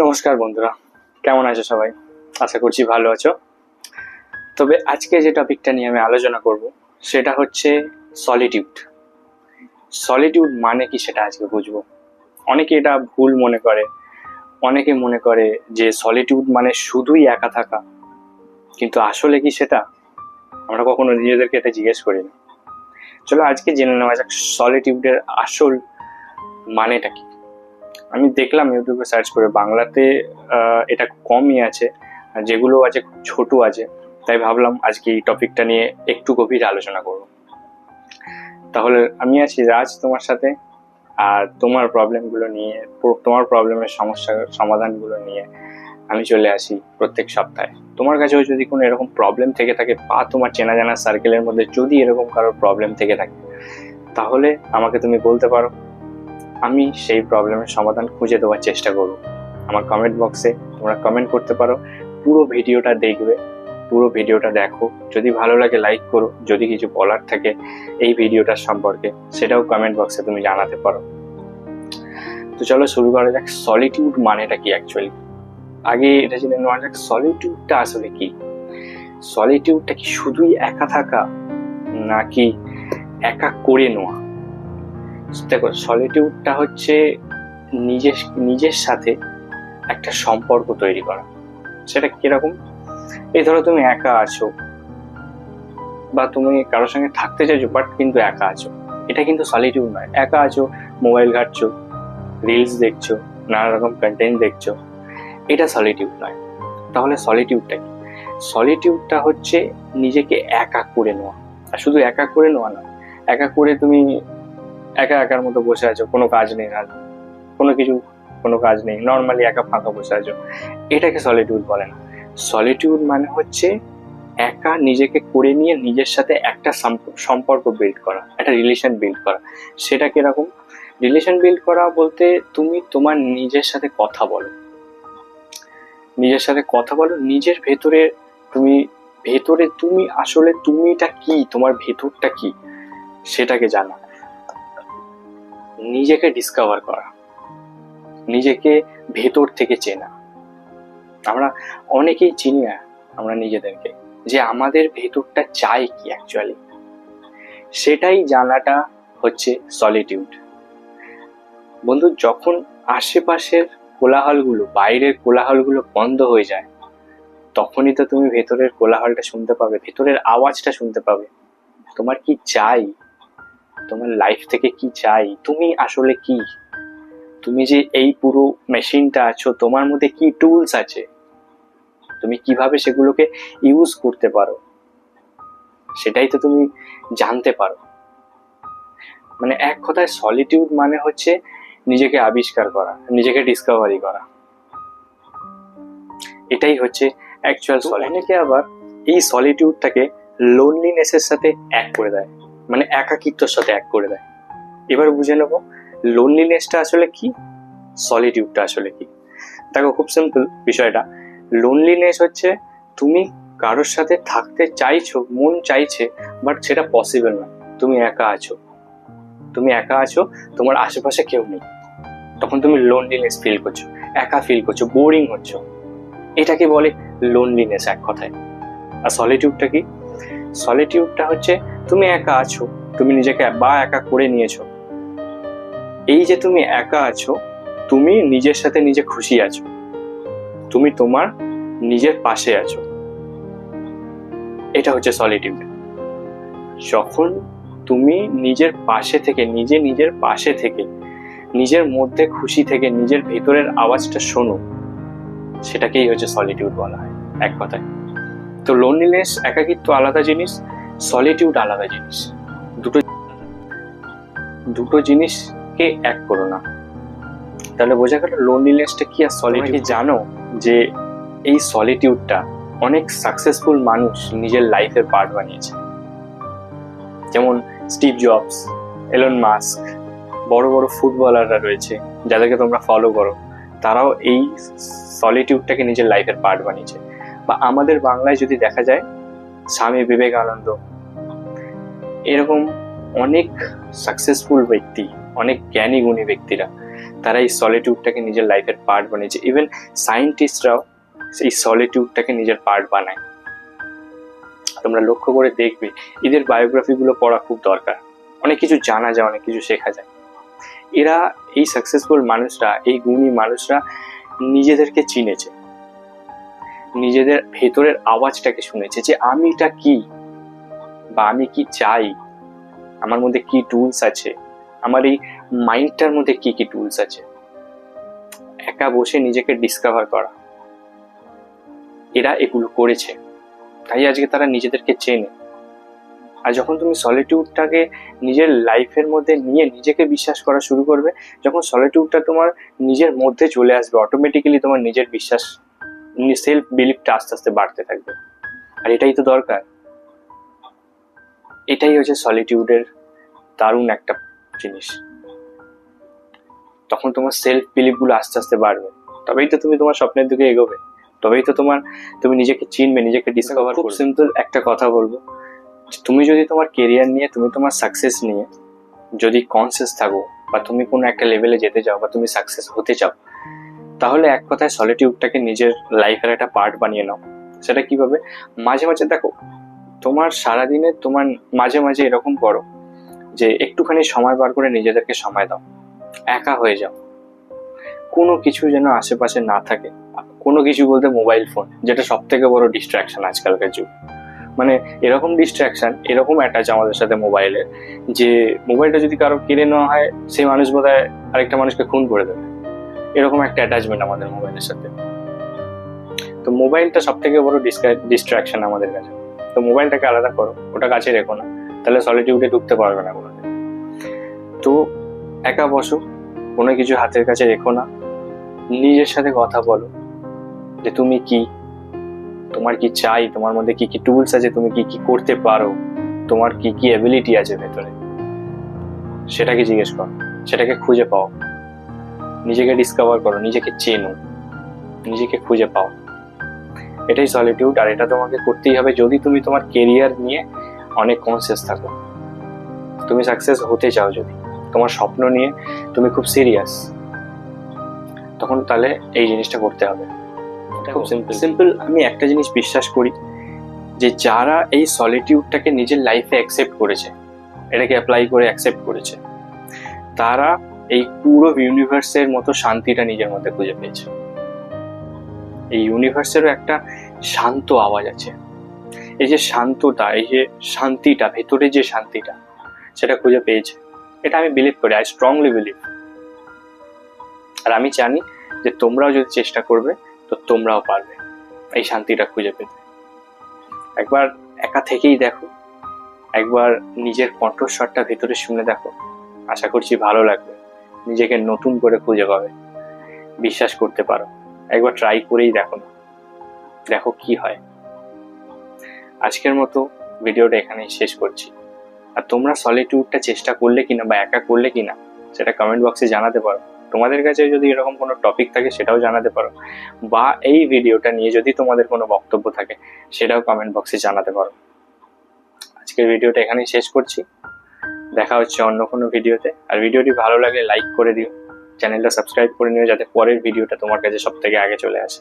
নমস্কার বন্ধুরা। কেমন আছো সবাই? আশা করছি ভালো আছো। তবে আজকে যে টপিকটা নিয়ে আমি আলোচনা করব, সেটা হচ্ছে সলিটিউড সলিটিউড মানে কি সেটা আজকে বুঝব। অনেকে এটা ভুল মনে করে, অনেকে মনে করে যে সলিটিউড মানে শুধুই একা থাকা। কিন্তু আসলে কি সেটা? আমরা কখনো নিজেদেরকে এটা জিজ্ঞেস করি না। চলো আজকে জেনে নেওয়া যাক সলিটিউডের আসল মানেটা কি? আমি দেখলাম ইউটিউবে সার্চ করে, বাংলাতে এটা কমই আছে, আর যেগুলো আছে খুব ছোট আছে। তাই ভাবলাম আজকে এই টপিকটা নিয়ে একটু গভীর আলোচনা করব। তাহলে আমি আছি রাজ তোমার সাথে, আর তোমার প্রবলেমগুলো নিয়ে তোমার প্রবলেমের সমস্যা, সমাধানগুলো নিয়ে আমি চলে আসি প্রত্যেক সপ্তাহে। তোমার কাছেও যদি কোনো এরকম প্রবলেম থেকে থাকে, বা তোমার চেনা জানা সার্কেলের মধ্যে যদি এরকম কারোর প্রবলেম থেকে থাকে, তাহলে আমাকে তুমি বলতে পারো। আমি সেই প্রবলেমের সমাধান খুঁজে দেওয়ার চেষ্টা করব। আমার কমেন্ট বক্সে তোমরা কমেন্ট করতে পারো। পুরো ভিডিওটা দেখবে, পুরো ভিডিওটা দেখো। যদি ভালো লাগে লাইক করো। যদি কিছু বলার থাকে এই ভিডিওটার সম্পর্কে, সেটাও কমেন্ট বক্সে তুমি জানাতে পারো। তো চলো শুরু করা যাক সলিটিউড মানেটা কি অ্যাকচুয়ালি আগে এটা জেনে নেওয়া যাক সলিটিউডটা আসলে কি? সলিটিউডটা কি শুধুই একা থাকা, নাকি একা করে নেওয়া? দেখো সলিটিউডটা হচ্ছে নিজের নিজের সাথে একটা সম্পর্ক তৈরি করা। সেটা কীরকম? এই ধরো তুমি একা আছো বা তুমি কারোর সঙ্গে থাকতে চাইছো বাট কিন্তু একা আছো। এটা কিন্তু সলিটিউড নয়। একা আছো মোবাইল ঘাটছো রিলস দেখছ, নানা রকম কন্টেন্ট দেখছ। এটা সলিটিউড নয়। তাহলে সলিটিউডটা কি? সলিটিউডটা হচ্ছে নিজেকে একা করে নেওয়া। আর শুধু একা করে নেওয়া না, একা করে তুমি একা একার মতো বসে আছো, কোনো কাজ নেই আর। কোনো কিছু, কোনো কাজ নেই। নর্মালি একা ফাঁকা বসে আছো। এটাকে সলিটিউড বলে না। সলিটিউড মানে হচ্ছে একা নিজেকে করে নিয়ে নিজের সাথে একটা সম্পর্ক বিল্ড করা, একটা রিলেশন বিল্ড করা। সেটা কীরকম? রিলেশন বিল্ড করা বলতে তুমি তোমার নিজের সাথে কথা বলো। নিজের সাথে কথা বলো, নিজের ভেতরে তুমি ভেতরে তুমি আসলে তুমিটা কি? তোমার ভেতরটা কি? সেটাকে জানা। নিজেকে ডিসকভার করা, নিজেকে ভেতর থেকে চেনা। আমরা অনেকেই চিনি না, আমরা নিজেদেরকে, যে আমাদের ভেতরটা চাই কি অ্যাকচুয়ালি সেটাই জানাটা হচ্ছে সলিটিউড বন্ধু, যখন আশেপাশের কোলাহলগুলো, বাইরের কোলাহলগুলো বন্ধ হয়ে যায়, তখনই তো তুমি ভেতরের কোলাহলটা শুনতে পাবে, ভেতরের আওয়াজটা শুনতে পাবে। তোমার কি চাই? তোমার লাইফ থেকে কি চাই? তুমি আসলে কি? তুমি যে এই পুরো মেশিনটা আছো তোমার মধ্যে কি টুলস আছে? তুমি কীভাবে সেগুলোকে ইউজ করতে পারো? সেটাই তো তুমি জানতে পারো। মানে এক কথায় সলিটিউড মানে হচ্ছে নিজেকে আবিষ্কার করা নিজেকে ডিসকভারি করা। এটাই হচ্ছে অ্যাকচুয়াল অনেকে আবার এই সলিটিউডটাকে লোনলিনেসের সাথে এক করে দেয়। মানে একাকিত্বর সাথে এক করে দেয়। এবার বুঝে নেব লোনলিনেসটা আসলে কি? সলিটিউডটা আসলে কি? দেখো খুব সিম্পল বিষয়টা। লোনলিনেস হচ্ছে, তুমি কারোর সাথে থাকতে চাইছো, মন চাইছে বাট সেটা পসিবল না তুমি একা আছো। তুমি একা আছো, তোমার আশেপাশে কেউ নেই। তখন তুমি লোনলিনেস ফিল করছ, একা ফিল করছ বোরিং হচ্ছো। এটাকে বলে লোনলিনেস এক কথায়। আর সলিটিউডটা কি? সলিটিউডটা হচ্ছে তুমি একা আছো, তুমি নিজেকে বা একা করে নিয়েছো। এই যে তুমি একা আছো, তুমি নিজের সাথে নিজে খুশি আছো। তুমি তোমার নিজের পাশে আছো। এটা হচ্ছে সলিটিউড যখন তুমি নিজের পাশে থেকে, নিজে নিজের পাশে থেকে, নিজের মধ্যে খুশি থেকে, নিজের ভেতরের আওয়াজটা শোনো, সেটাকেই হচ্ছে সলিটিউড বলা হয়, এক কথায়। তো লোনলিনেস একাকিত্ব আলাদা জিনিস সলিটিউড আলাদা জিনিস। দুটো দুটো জিনিসকে এক করো না। তাহলে বোঝা গেল লোনলিনেসটা কি আর সলিটিউড জানো যে এই সলিটিউডটা অনেক সাকসেসফুল মানুষ নিজের লাইফের পার্ট বানিয়েছে? যেমন স্টিভ জবস এলন মাস্ক বড় বড় ফুটবলাররা রয়েছে, যাদেরকে তোমরা ফলো করো, তারাও এই সলিটিউডটাকে নিজের লাইফের পার্ট বানিয়েছে। বা আমাদের বাংলায় যদি দেখা যায় স্বামী বিবেকানন্দ। এরকম অনেক সাকসেসফুল ব্যক্তি, অনেক জ্ঞানী গুণী ব্যক্তিরা, তারা এই সলিটিউডটাকে নিজের লাইফের পার্ট বানিয়েছে। ইভেন সায়েন্টিস্টরাও এই সলিটিউডটাকে নিজের পার্ট বানায়। তোমরা লক্ষ্য করে দেখবে, এদের বায়োগ্রাফিগুলো পড়া খুব দরকার। অনেক কিছু জানা যায়, অনেক কিছু শেখা যায়। এরা এই সাকসেসফুল মানুষরা, এই গুণী মানুষরা নিজেদেরকে চিনেছে। নিজেদের ভেতরের আওয়াজটাকে শুনেছে যে, আমিটা কি? বা আমি কি চাই? আমার মধ্যে কি টুলস আছে? আমার এই মাইন্ডটার মধ্যে কি কি টুলস আছে? একা বসে নিজেকে ডিসকভার করা। এরা এগুলো করেছে। তাই আজকে তারা নিজেদেরকে চেনে। আর যখন তুমি সলিটিউডটাকে নিজের লাইফের মধ্যে নিয়ে নিজেকে বিশ্বাস করা শুরু করবে, যখন সলিটিউডটা তোমার নিজের মধ্যে চলে আসবে অটোমেটিক্যালি তোমার নিজের বিশ্বাস সেলফ বিলিফটা আস্তে আস্তে বাড়তে থাকবে। আর এটাই তো দরকার। এটাই হচ্ছে সলিটিউডের দারুণ একটা জিনিস। তখন তোমার সেলফ বিলিফগুলো আস্তে আস্তে বাড়বে। তবেই তো তুমি তোমার স্বপ্নের দিকে এগোবে। তবেই তো তোমার তুমি নিজেকে চিনবে নিজেকে ডিসকভার খুব সিম্পল একটা কথা বলব। তুমি যদি তোমার কেরিয়ার নিয়ে তুমি তোমার সাকসেস নিয়ে যদি কনসিয়াস থাকো বা তুমি কোনো একটা লেভেলে যেতে চাও বা তুমি সাকসেস হতে চাও তাহলে এক কথায় সলিটিউডটাকে নিজের লাইফের একটা পার্ট বানিয়ে নাও। সেটা কীভাবে? মাঝে মাঝে দেখো, তোমার সারাদিনে তোমার মাঝে মাঝে এরকম করো যে একটুখানি সময় বার করে নিজেদেরকে সময় দাও। একা হয়ে যাও। কোনো কিছু যেন আশেপাশে না থাকে। কোনো কিছু বলতে মোবাইল ফোন যেটা সব থেকে বড় ডিস্ট্রাকশন আজকালকার যুগ। মানে এরকম ডিস্ট্রাকশন এরকম অ্যাটাচ আমাদের সাথে মোবাইলের যে মোবাইলটা যদি কারও কিনে নেওয়া হয়, সেই মানুষ বোধ আরেকটা মানুষকে খুন করে দেবে। এরকম একটা অ্যাটাচমেন্ট আমাদের মোবাইলের সাথে। তো মোবাইলটা সব থেকে বড় ডিস্ট্রাকশন আমাদের কাছে। তো মোবাইলটাকে আলাদা করো, ওটা কাছে রেখো না, তাহলে সলিটিউডে ঢুকতে পারবে না কোনোদিন। তো একা বসো, কোনো কিছু হাতের কাছে রেখো না, নিজের সাথে কথা বলো, যে তুমি কি, তোমার কি চাই, তোমার মধ্যে কি কি টুলস আছে, তুমি কি কি করতে পারো, তোমার কি কি অ্যাবিলিটি আছে ভেতরে? সেটাকে জিজ্ঞেস করো, সেটাকে খুঁজে পাও। নিজেকে ডিসকভার করো নিজেকে চেনো নিজেকে খুঁজে পাও। এটাই সলিটিউড আর এটা তোমাকে করতেই হবে যদি তুমি তোমার কেরিয়ার নিয়ে অনেক কনসিয়াস থাকো। তুমি সাকসেস হতে চাও যদি তোমার স্বপ্ন নিয়ে তুমি খুব সিরিয়াস তখন তাহলে এই জিনিসটা করতে হবে। খুব সিম্পল সিম্পল আমি একটা জিনিস বিশ্বাস করি যে যারা এই সলিটিউডটাকে নিজের লাইফে অ্যাকসেপ্ট করেছে এটাকে অ্যাপ্লাই করে অ্যাকসেপ্ট করেছে তারা এই পুরো ইউনিভার্সের মতো শান্তিটা নিজের মধ্যে খুঁজে পেয়েছে। এই ইউনিভার্সেরও একটা শান্ত আওয়াজ আছে। এই যে শান্ততা, এই যে শান্তিটা, ভেতরে যে শান্তিটা, সেটা খুঁজে পেয়েছে। এটা আমি বিলিভ করি আই স্ট্রংলি বিলিভ আর আমি জানি যে তোমরাও যদি চেষ্টা করবে, তো তোমরাও পারবে এই শান্তিটা খুঁজে পেতে। একবার একা থেকেই দেখো, একবার নিজের কণ্ঠস্বরটা ভেতরে শুনে দেখো। আশা করছি ভালো লাগবে। নিজেকে নতুন করে খুঁজে পাবে। বিশ্বাস করতে পারো। একবার ট্রাই করেই দেখো না। দেখো কি হয়। আজকের মতো ভিডিওটা এখানেই শেষ করছি। আর তোমরা সলিটিউডটা চেষ্টা করলে কিনা বা একা করলে কিনা, সেটা কমেন্ট বক্সে জানাতে পারো। তোমাদের কাছে যদি এরকম কোনো টপিক থাকে, সেটাও জানাতে পারো। বা এই ভিডিওটা নিয়ে যদি তোমাদের কোনো বক্তব্য থাকে, সেটাও কমেন্ট বক্সে জানাতে পারো। আজকের ভিডিওটা এখানেই শেষ করছি। দেখা হচ্ছে অন্য কোনো ভিডিওতে। আর ভিডিওটি ভালো লাগলে লাইক করে দিও। চ্যানেলটা সাবস্ক্রাইব করে নিও যাতে পরের ভিডিওটা তোমার কাছে সব থেকে আগে চলে আসে।